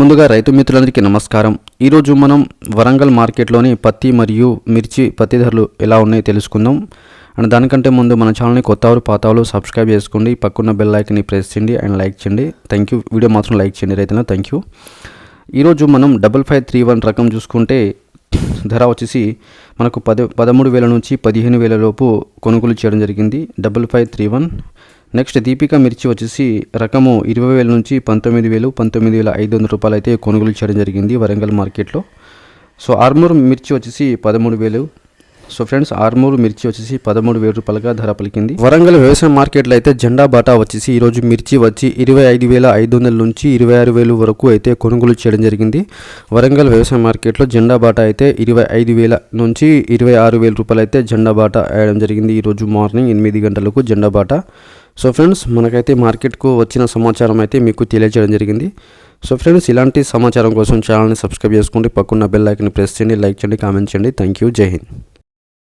ముందుగా రైతు మిత్రులందరికీ నమస్కారం. ఈరోజు మనం వరంగల్ మార్కెట్లోని పత్తి మరియు మిర్చి పత్తి ధరలు ఎలా ఉన్నాయో తెలుసుకుందాం. అండ్ దానికంటే ముందు మన ఛానల్ని కొత్తవారు పాతవారు సబ్స్క్రైబ్ చేసుకోండి. పక్కన్న బెల్ ఐకన్ని ప్రెస్ చేయండి అండ్ లైక్ చేయండి. థ్యాంక్ యూ వీడియో మాత్రం లైక్ చేయండి రైతులను థ్యాంక్ యూ ఈరోజు మనం డబల్ ఫైవ్ త్రీ వన్ రకం చూసుకుంటే ధర వచ్చేసి మనకు పద పదమూడు వేల నుంచి పదిహేను వేల లోపు కొనుగోలు చేయడం జరిగింది. Double five three one next Deepika మిర్చి వచ్చేసి రకము ఇరవై వేల నుంచి పంతొమ్మిది వేలు పంతొమ్మిది వేల ఐదు వందల రూపాయలు అయితే కొనుగోలు చేయడం జరిగింది వరంగల్ మార్కెట్లో. సో ఆర్మూర్ మిర్చి వచ్చేసి పదమూడు వేలు సో ఫ్రెండ్స్ ఆర్మూరు మిర్చి వచ్చేసి పదమూడు వేల రూపాయలుగా ధర పలికింది. వరంగల్ వ్యవసాయ మార్కెట్లో అయితే జెండా బాటా వచ్చేసి ఈరోజు మిర్చి వచ్చి ఇరవై ఐదు వేల ఐదు వందల నుంచి ఇరవై ఆరు వేలు వరకు అయితే కొనుగోలు చేయడం జరిగింది. వరంగల్ వ్యవసాయ మార్కెట్లో జెండా బాటా అయితే ఇరవై ఐదు వేల నుంచి ఇరవై ఆరు వేల రూపాయలు అయితే జెండా బాటా వేయడం జరిగింది. ఈరోజు మార్నింగ్ ఎనిమిది గంటలకు జెండా బాటా. సో ఫ్రెండ్స్ మనకైతే మార్కెట్కు వచ్చిన సమాచారం అయితే మీకు తెలియజేయడం జరిగింది. సో ఫ్రెండ్స్ ఇలాంటి సమాచారం కోసం ఛానల్ని సబ్స్క్రైబ్ చేసుకోండి. పక్కన బెల్ ఐకన్ ప్రెస్ చేయండి లైక్ చేయండి కామెంట్ చేయండి. థ్యాంక్ యూ జై హింద్.